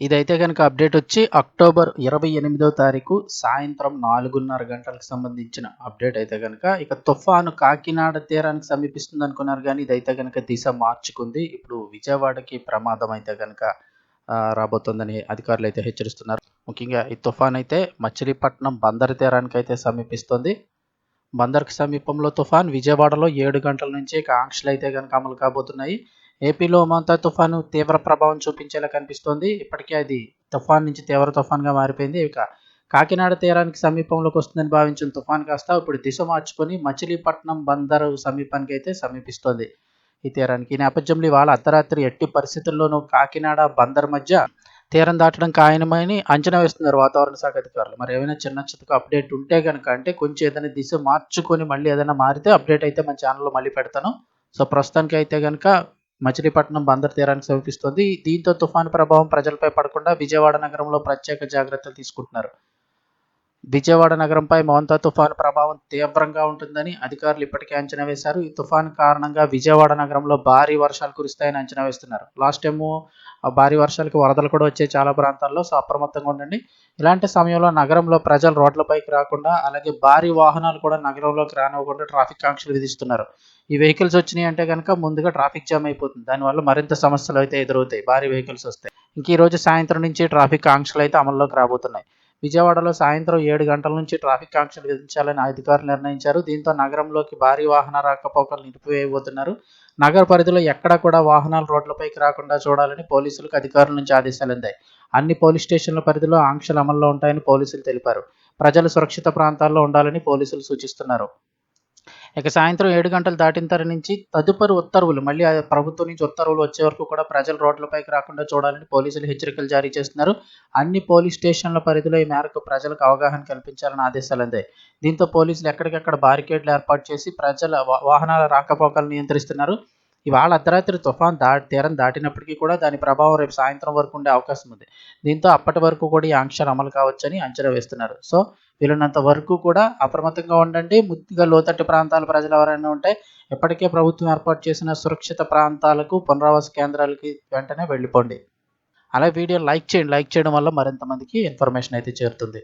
ఇదైతే కనుక అప్డేట్ వచ్చి అక్టోబర్ ఇరవై ఎనిమిదో తారీఖు సాయంత్రం నాలుగున్నర గంటలకు సంబంధించిన అప్డేట్ అయితే కనుక ఇక తుఫాను కాకినాడ తీరానికి సమీపిస్తుంది అనుకున్నారు కానీ ఇదైతే కనుక దిశ మార్చుకుంది. ఇప్పుడు విజయవాడకి ప్రమాదం అయితే కనుక రాబోతుందని అధికారులు అయితే హెచ్చరిస్తున్నారు. ముఖ్యంగా ఈ తుఫాన్ అయితే మచిలీపట్నం బందరు తీరానికి అయితే సమీపిస్తుంది. బందర్కి సమీపంలో తుఫాన్ విజయవాడలో ఏడు గంటల నుంచి ఇక ఆంక్షలు అయితే కనుక అమలు కాబోతున్నాయి. ఏపీలో మమతా తుఫాను తీవ్ర ప్రభావం చూపించేలా కనిపిస్తోంది. ఇప్పటికే అది తుఫాన్ నుంచి తీవ్ర తుఫాన్గా మారిపోయింది. ఇక కాకినాడ తీరానికి సమీపంలోకి వస్తుందని భావించిన తుఫాన్ కాస్త ఇప్పుడు దిశ మార్చుకొని మచిలీపట్నం బందరు సమీపానికి అయితే సమీపిస్తోంది. ఈ తీరానికి ఈ నేపథ్యంలో ఇవాళ అర్ధరాత్రి ఎట్టి పరిస్థితుల్లోనూ కాకినాడ బందర్ మధ్య తీరం దాటడం ఖాయనమని అంచనా వేస్తున్నారు వాతావరణ శాఖ అధికారులు. మరి ఏమైనా చిన్న చితక అప్డేట్ ఉంటే కనుక అంటే కొంచెం ఏదైనా దిశ మార్చుకొని మళ్ళీ ఏదైనా మారితే అప్డేట్ అయితే మన ఛానల్లో మళ్ళీ పెడతాను. సో ప్రస్తుతానికి అయితే కనుక మచిలీపట్నం బందర్ తీరానికి సమీపిస్తోంది. దీంతో తుఫాను ప్రభావం ప్రజలపై పడకుండా విజయవాడ నగరంలో ప్రత్యేక జాగ్రత్తలు తీసుకుంటున్నారు. విజయవాడ నగరంపై మోంతా తుఫాను ప్రభావం తీవ్రంగా ఉంటుందని అధికారులు ఇప్పటికే అంచనా వేశారు. ఈ తుఫాను కారణంగా విజయవాడ నగరంలో భారీ వర్షాలు కురుస్తాయని అంచనా వేస్తున్నారు. లాస్ట్ టైము భారీ వర్షాలకు వరదలు కూడా వచ్చే చాలా ప్రాంతాల్లో సో అప్రమత్తంగా ఉండండి. ఇలాంటి సమయంలో నగరంలో ప్రజలు రోడ్లపైకి రాకుండా అలాగే భారీ వాహనాలు కూడా నగరంలోకి రానివ్వకుండా ట్రాఫిక్ ఆంక్షలు విధిస్తున్నారు. ఈ వెహికల్స్ వచ్చినాయి అంటే కనుక ముందుగా ట్రాఫిక్ జామ్ అయిపోతుంది. దానివల్ల మరింత సమస్యలు అయితే ఎదురవుతాయి. భారీ వెహికల్స్ వస్తాయి. ఇంక ఈ రోజు సాయంత్రం నుంచి ట్రాఫిక్ ఆంక్షలు అయితే అమల్లోకి రాబోతున్నాయి. విజయవాడలో సాయంత్రం ఏడు గంటల నుంచి ట్రాఫిక్ ఆంక్షలు విధించాలని అధికారులు నిర్ణయించారు. దీంతో నగరంలోకి భారీ వాహన రాకపోకలు నిలిపివేయబోతున్నారు. నగర పరిధిలో ఎక్కడా కూడా వాహనాలు రోడ్లపైకి రాకుండా చూడాలని పోలీసులకు అధికారుల నుంచి ఆదేశాలు అందాయి అన్ని పోలీస్ స్టేషన్ల పరిధిలో ఆంక్షలు అమల్లో ఉంటాయని పోలీసులు తెలిపారు. ప్రజలు సురక్షిత ప్రాంతాల్లో ఉండాలని పోలీసులు సూచిస్తున్నారు. ఇక సాయంత్రం ఏడు గంటలు దాటిన తర నుంచి తదుపరి ఉత్తర్వులు మళ్ళీ ప్రభుత్వం నుంచి ఉత్తర్వులు వచ్చే వరకు కూడా ప్రజలు రోడ్లపైకి రాకుండా చూడాలని పోలీసులు హెచ్చరికలు జారీ చేస్తున్నారు. అన్ని పోలీస్ స్టేషన్ల పరిధిలో ఈ మేరకు ప్రజలకు అవగాహన కల్పించాలని ఆదేశాలు అందాయి. దీంతో పోలీసులు ఎక్కడికెక్కడ బారికేడ్లు ఏర్పాటు చేసి ప్రజల వాహనాల రాకపోకలు నియంత్రిస్తున్నారు. ఇవాళ అర్ధరాత్రి తుఫాన్ దా తీరం దాటినప్పటికీ కూడా దాని ప్రభావం రేపు సాయంత్రం వరకు ఉండే అవకాశం ఉంది. దీంతో అప్పటి వరకు కూడా ఈ ఆంక్షలు అమలు కావచ్చని అంచనా వేస్తున్నారు. సో వీలున్నంత వరకు కూడా అప్రమత్తంగా ఉండండి. ముద్దుగా లోతట్టు ప్రాంతాల ప్రజలు ఎవరైనా ఉంటే ఇప్పటికే ప్రభుత్వం ఏర్పాటు చేసిన సురక్షిత ప్రాంతాలకు పునరావాస కేంద్రాలకి వెంటనే వెళ్ళిపోండి. అలా వీడియో లైక్ చేయండి. లైక్ చేయడం వల్ల మరింత మందికి ఇన్ఫర్మేషన్ అయితే చేరుతుంది.